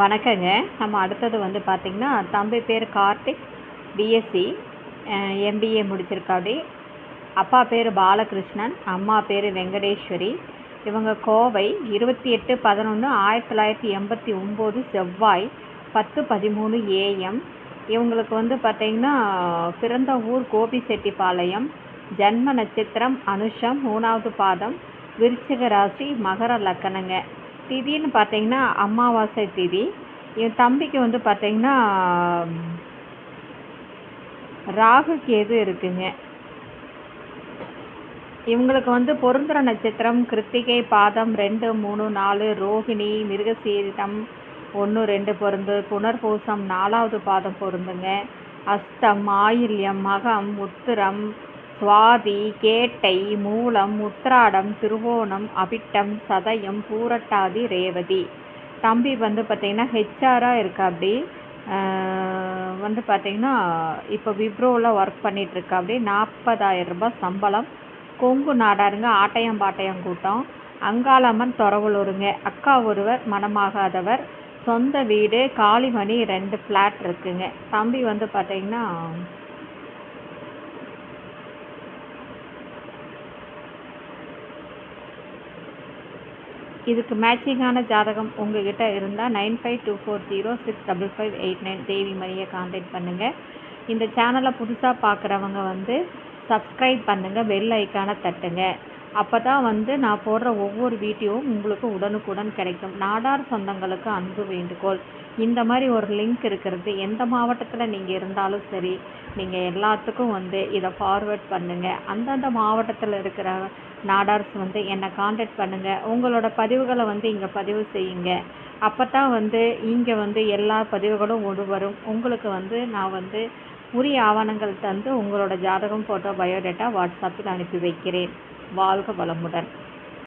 வணக்கங்க. நம்ம அடுத்தது வந்து பார்த்திங்கன்னா தம்பி பேர் கார்த்திக் பிஎஸ்சி எம்பிஏ முடிச்சிருக்காப்படி அப்பா பேர் பாலகிருஷ்ணன் அம்மா பேர் வெங்கடேஸ்வரி. இவங்க கோவை இருபத்தி எட்டு பதினொன்று ஆயிரத்தி தொள்ளாயிரத்தி எண்பத்தி ஒம்பது செவ்வாய் பத்து பதிமூணு ஏஎம் இவங்களுக்கு வந்து பார்த்திங்கன்னா பிறந்த ஊர் கோபிசெட்டிப்பாளையம் ஜன்ம நட்சத்திரம் அனுஷம் மூணாவது பாதம் விருச்சிக ராசி மகர லக்கணங்க. திதின்னு பார்த்தீங்கன்னா அமாவாசை திதி. என் தம்பிக்கு வந்து பார்த்தீங்கன்னா ராகு கேது இருக்குங்க. இவங்களுக்கு வந்து பொருந்திர நட்சத்திரம் கிருத்திகை பாதம் ரெண்டு மூணு நாலு ரோகிணி மிருகசீரிடம் ஒன்று ரெண்டு பொருந்து புனர்பூசம் நாலாவது பாதம் பொருந்துங்க. அஸ்தம் ஆயில்யம் மகம் உத்திரம் சுவாதி கேட்டை மூலம் உத்திராடம் திருவோணம் அபிட்டம் சதயம் பூரட்டாதி ரேவதி. தம்பி வந்து பார்த்திங்கன்னா ஹெச்ஆராக இருக்கா அப்படி வந்து பார்த்திங்கன்னா இப்போ விப்ரோவில் ஒர்க் பண்ணிகிட்ருக்கா அப்படி நாற்பதாயிரம் ரூபாய் சம்பளம். கொங்கு நாடாருங்க ஆட்டையம் பாட்டையம் கூட்டம். அங்காளம்மன் துறவலூருங்க அக்கா ஒருவர் மனமாகாதவர் சொந்த வீடு காளிமணி ரெண்டு ஃப்ளாட் இருக்குங்க. தம்பி வந்து பார்த்திங்கன்னா இதுக்கு மேட்சிங்கான ஜாதகம் உங்ககிட்ட இருந்தால் nine five two four zero six double five eight nine Devi மரியை contact பண்ணுங்கள் இந்த சேனலை புதுசாக பார்க்குறவங்க வந்து சப்ஸ்கிரைப் பண்ணுங்கள் பெல் ஐக்கானை தட்டுங்க. அப்போ தான் வந்து நான் போடுற ஒவ்வொரு வீடியோவும் உங்களுக்கு உடனுக்குடன் கிடைக்கும். நாடார் சொந்தங்களுக்கு அன்பு வேண்டுகோள். இந்த மாதிரி ஒரு லிங்க் இருக்கிறது. எந்த மாவட்டத்தில் நீங்கள் இருந்தாலும் சரி நீங்கள் எல்லாத்துக்கும் வந்து இதை ஃபார்வேர்ட் பண்ணுங்கள் அந்தந்த மாவட்டத்தில் இருக்கிற நாடார்ஸ் வந்து என்னை காண்டாக்ட் பண்ணுங்கள் உங்களோட பதிவுகளை வந்து இங்கே பதிவு செய்யுங்க. அப்போ தான் வந்து இங்கே வந்து எல்லா பதிவுகளும் ஒன்று வரும் உங்களுக்கு வந்து நான் வந்து உரிய ஆவணங்கள் தந்து உங்களோட ஜாதகம் ஃபோட்டோ பயோடேட்டா வாட்ஸ்அப்பில் அனுப்பி வைக்கிறேன். வாழ்க வளமுடன்.